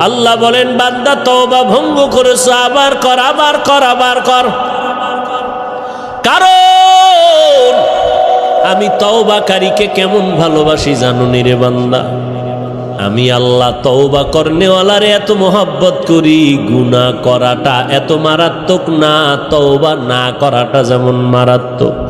আল্লাহ বলেন, বান্দা, তওবা ভঙ্গ করেছ, আবার কর আবার কর আবার কর। কারণ আমি তওবাকারীকে কেমন ভালোবাসি জানো নি রে বান্দা? আমি আল্লাহ তওবা করনেওয়ালারে এত মোহাব্বত করি, গুনাহ করাটা এত মারাত্মক না, তওবা না করাটা যেমন মারাত্মক।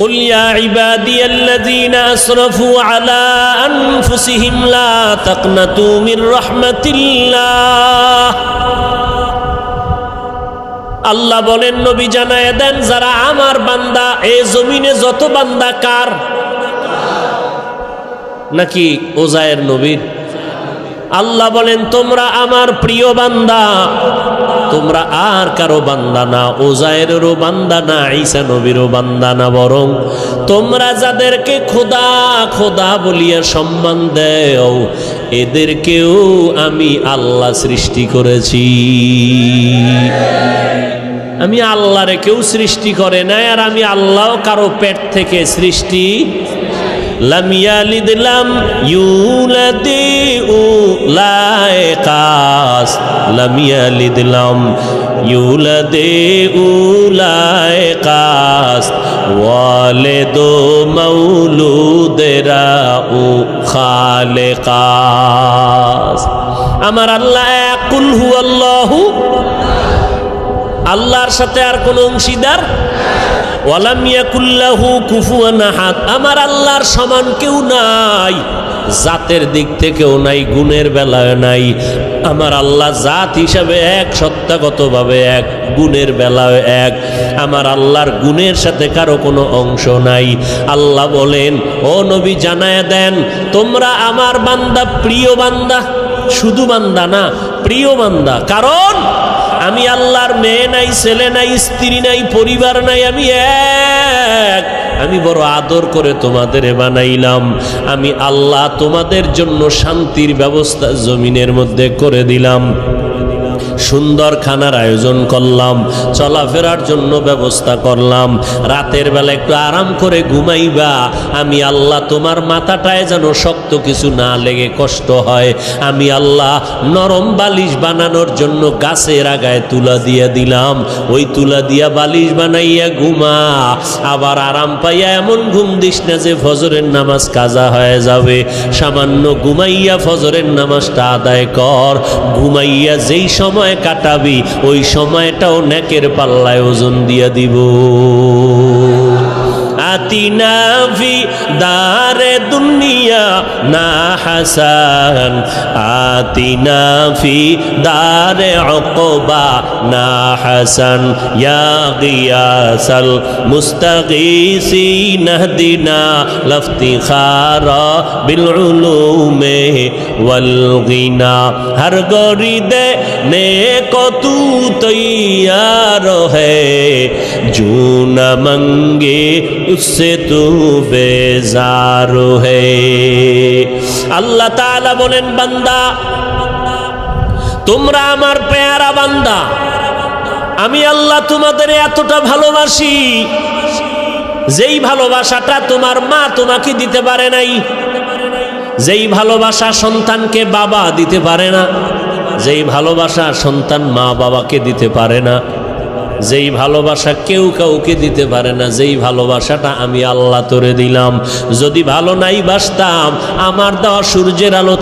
قل يا عبادي الذين أسرفوا على أنفسهم لا تقنطوا من رحمة الله আল্লাহ বলেন নবী জানায় দেন যারা আমার বান্দা এ জমিনে যত বান্দা কার নাকি ওজায়ের নবীর আল্লাহ বলেন, তোমরা আমার প্রিয় বান্দা। তোমরা আর কারও বান্দা না। ওজায়েরও বান্দা না, ঈসা নবীরও বান্দা না বরং তোমরা যাদেরকে খোদা খোদা বলিয়া সম্মান দেও, এদেরকেও আমি আল্লাহ সৃষ্টি করেছি। আমি আল্লাহরে কেউ সৃষ্টি করে নাই, আর আমি আল্লাহ কারও পেট থেকে সৃষ্টি লাম ইয়ালিদ লাম ইউলাদি উলাইকাস লাম ইয়ালিদ লাম ইউলাদি উলাইকাস ওয়ালিদু মাউলুদেরা উ খালেকাস। আমার আল্লাহ কুল হুয়াল্লাহু আল্লাহর সাথে আর কোন অংশীদার? আমার আল্লাহর সমান কেউ নাই, জাতের দিক থেকেও নাই, গুণের বেলায় নাই। আমার আল্লাহ জাত হিসাবে এক, সত্তাগতভাবে এক, গুণের বেলায় এক। আমার আল্লাহর গুণের সাথে কারও কোনো অংশ নাই। আল্লাহ বলেন, ও নবী, জানায় দেন, তোমরা আমার বান্দা, প্রিয় বান্দা। শুধু বান্দা না, প্রিয় বান্দা। কারণ আমি আল্লাহর মেয়ে নাই, ছেলে নাই, স্ত্রী নাই, পরিবার নাই, আমি এক। আমি বড় আদর করে তোমাদের বানাইলাম। আমি আল্লাহ তোমাদের জন্য শান্তির ব্যবস্থা জমিনের মধ্যে করে দিলাম। সুন্দর খানার আয়োজন করলাম, চলাফেরার জন্য ব্যবস্থা করলাম। রাতের বেলা একটু আরাম করে ঘুমাইবা, আমি আল্লাহ তোমার মাথাটায় যেন শক্ত কিছু না লেগে কষ্ট হয়। আমি আল্লাহ নরম বালিশ বানানোর জন্য গাছের আগায় তুলা দিয়ে দিলাম। ওই তুলা দিয়া বালিশ বানাইয়া ঘুমা, আবার আরাম পাইয়া এমন ঘুম দিস না যে ফজরের নামাজ কাজা হয়ে যাবে। সামান্য ঘুমাইয়া ফজরের নামাজটা আদায় কর, ঘুমাইয়া যেই সময় কাটাবি ওই সময়টাও নেকের পাল্লায় ওজন দিয়া দিব। آتنا في دار الدنيا نا حسن آتنا في دار عقبا نا حسن يا غياس المستغيثين اهدنا لافتخار بالعلوم والغنى ہر گوری دے نیک تو تیار ہے जो न मंगे उससे तू बेजार है আল্লাহ তাআলা বলেন বান্দা তোমরা আমার পেয়ারা বান্দা আমি আল্লাহ তোমাদের এতটা ভালোবাসি যেই ভালোবাসাটা তোমার মা তোমাকে দিতে পারে নাই যেই ভালোবাসা সন্তানকে বাবা দিতে পারে না যেই ভালোবাসা সন্তান মা বাবাকে দিতে পারে না যেই ভালোবাসা কেউ কাউকে দিতে পারে না, যেই ভালোবাসাটা আমি আল্লাহ তোরে দিলাম। যদি ভালো নাই বাসতাম, আমার দেওয়া সূর্যের আলো